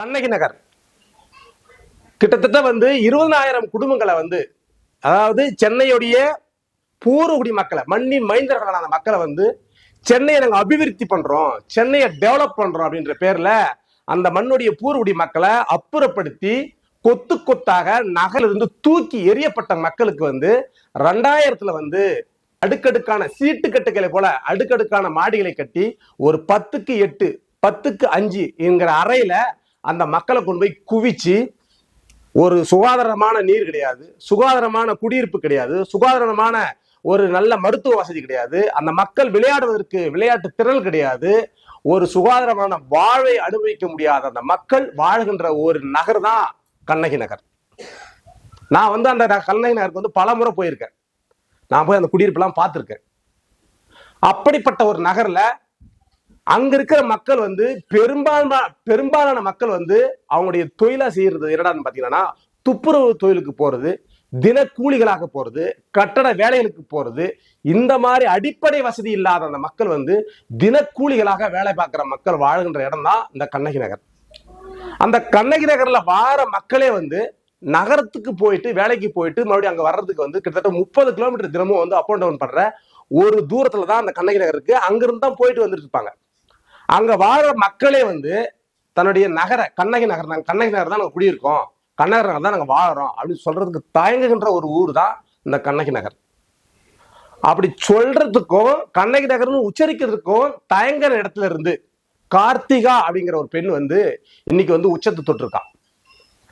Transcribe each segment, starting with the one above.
கண்ணகி நகர். கிட்டத்தட்ட வந்து இருபதாயிரம் குடும்பங்களை வந்து அதாவது சென்னையுடைய பூர்வகுடி மக்களை மண்ணின் மைந்தர்களான மக்களை வந்து சென்னையை நாங்கள் அபிவிருத்தி பண்றோம் சென்னையை டெவலப் பண்றோம் அப்படின்ற பேர்ல அந்த மண்ணுடைய பூர்வகுடி மக்களை அப்புறப்படுத்தி கொத்து கொத்தாக நகலிருந்து தூக்கி எரியப்பட்ட மக்களுக்கு வந்து ரெண்டாயிரத்துல வந்து அடுக்கடுக்கான சீட்டு கட்டுகளை போல அடுக்கடுக்கான மாடிகளை கட்டி ஒரு பத்துக்கு எட்டு பத்துக்கு அஞ்சு என்கிற அறையில அந்த மக்களை கொண்டு போய் குவிச்சு ஒரு சுகாதாரமான நீர் கிடையாது சுகாதாரமான குடியிருப்பு கிடையாது சுகாதாரமான ஒரு நல்ல மருத்துவ வசதி கிடையாது அந்த மக்கள் விளையாடுவதற்கு விளையாட்டு திறல் கிடையாது ஒரு சுகாதாரமான வாழ்வை அனுபவிக்க முடியாத அந்த மக்கள் வாழ்கின்ற ஒரு நகர் தான் கண்ணகி நகர். நான் வந்து அந்த கண்ணகி நகருக்கு வந்து பல முறை போயிருக்கேன். நான் போய் அந்த குடியிருப்பெல்லாம் பார்த்துருக்கேன். அப்படிப்பட்ட ஒரு நகரில் அங்க இருக்கிற மக்கள் வந்து பெரும்பான்மை பெரும்பாலான மக்கள் வந்து அவங்களுடைய தொழிலா செய்யறது என்னடான்னு பாத்தீங்கன்னா துப்புரவு தொழிலுக்கு போறது தினக்கூலிகளாக போறது கட்டட வேலைகளுக்கு போறது இந்த மாதிரி அடிப்படை வசதி இல்லாத அந்த மக்கள் வந்து தினக்கூலிகளாக வேலை பார்க்குற மக்கள் வாழ்கின்ற இடம் தான் இந்த கண்ணகி நகர். அந்த கண்ணகி நகர்ல வார மக்களே வந்து நகரத்துக்கு போயிட்டு வேலைக்கு போயிட்டு மறுபடியும் அங்க வர்றதுக்கு வந்து கிட்டத்தட்ட முப்பது கிலோமீட்டர் தினமும் வந்து அப் அண்ட் டவுன் பண்ற ஒரு தூரத்துல தான் அந்த கண்ணகி நகர் இருக்கு. அங்கிருந்து தான் போயிட்டு வந்துட்டு இருப்பாங்க. அங்க வாழ மக்களே வந்து தன்னுடைய நகர கண்ணகி நகர் நாங்க கண்ணகி நகர் தான் நாங்க குடியிருக்கோம். கண்ணகி நகர் தான் நாங்க வாழறோம் அப்படின்னு சொல்றதுக்கு தயங்குகின்ற ஒரு ஊர் தான் இந்த கண்ணகி நகர். அப்படி சொல்றதுக்கும் கண்ணகி நகர்னு உச்சரிக்கிறதுக்கும் தயங்குற இடத்துல இருந்து கார்த்திகா அப்படிங்கிற ஒரு பெண் வந்து இன்னைக்கு வந்து உச்சத்தை தொட்டிருக்கான்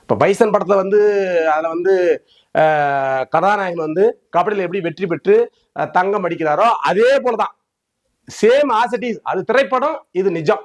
இப்ப பைசன் படத்துல வந்து அதுல வந்து கதாநாயகன் வந்து கபடியில் எப்படி வெற்றி பெற்று தங்கம் அடிக்கிறாரோ அதே போலதான். சேம் ஆசிட்டிஸ் அது திரைப்படம் இது நிஜம்.